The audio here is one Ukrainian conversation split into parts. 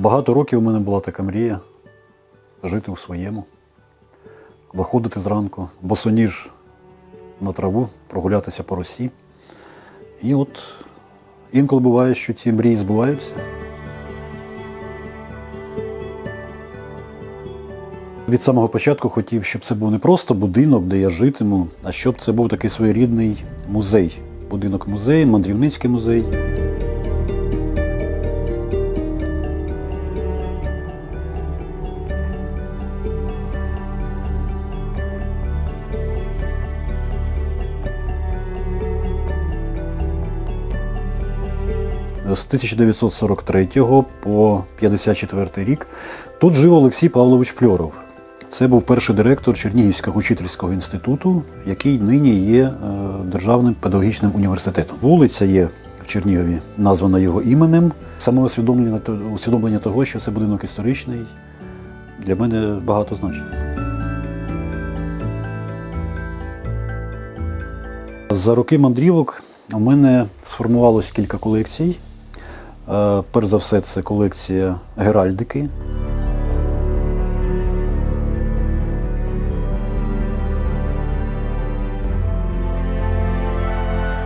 Багато років у мене була така мрія жити у своєму, виходити зранку, босоніж на траву, прогулятися по росі. І от інколи буває, що ці мрії збуваються. Від самого початку хотів, щоб це був не просто будинок, де я житиму, а щоб це був такий своєрідний музей. Будинок музей, мандрівницький музей. З 1943 по 54 рік тут жив Олексій Павлович Фльоров. Це був перший директор Чернігівського учительського інституту, який нині є е, Державним педагогічним університетом. Вулиця є в Чернігові, названа його іменем. Саме усвідомлення, усвідомлення того, що це будинок історичний, для мене багато значить. За роки мандрівок у мене сформувалось кілька колекцій. Е, Перш за все, це колекція геральдики.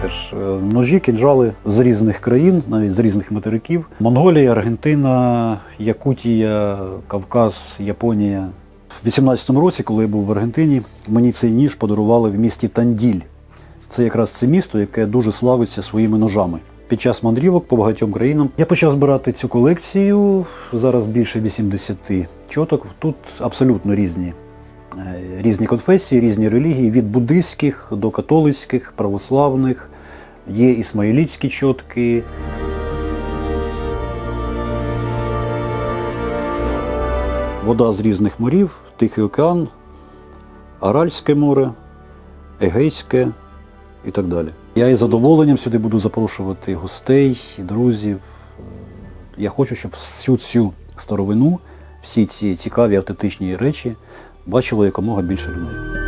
Теж е, ножі, кінжали з різних країн, навіть з різних материків. Монголія, Аргентина, Якутія, Кавказ, Японія. В 18-му році, коли я був в Аргентині, мені цей ніж подарували в місті Танділь. Це якраз це місто, яке дуже славиться своїми ножами. Під час мандрівок по багатьом країнам я почав збирати цю колекцію. Зараз більше 80 чоток. Тут абсолютно різні, е, різні конфесії, різні релігії, від буддистських до католицьких, православних. Є ісмаїлітські чотки. Вода з різних морів, Тихий океан, Аральське море, Егейське і так далі. Я із задоволенням сюди буду запрошувати гостей, друзів. Я хочу, щоб всю цю старовину, всі ці цікаві автентичні речі бачило якомога більше людей.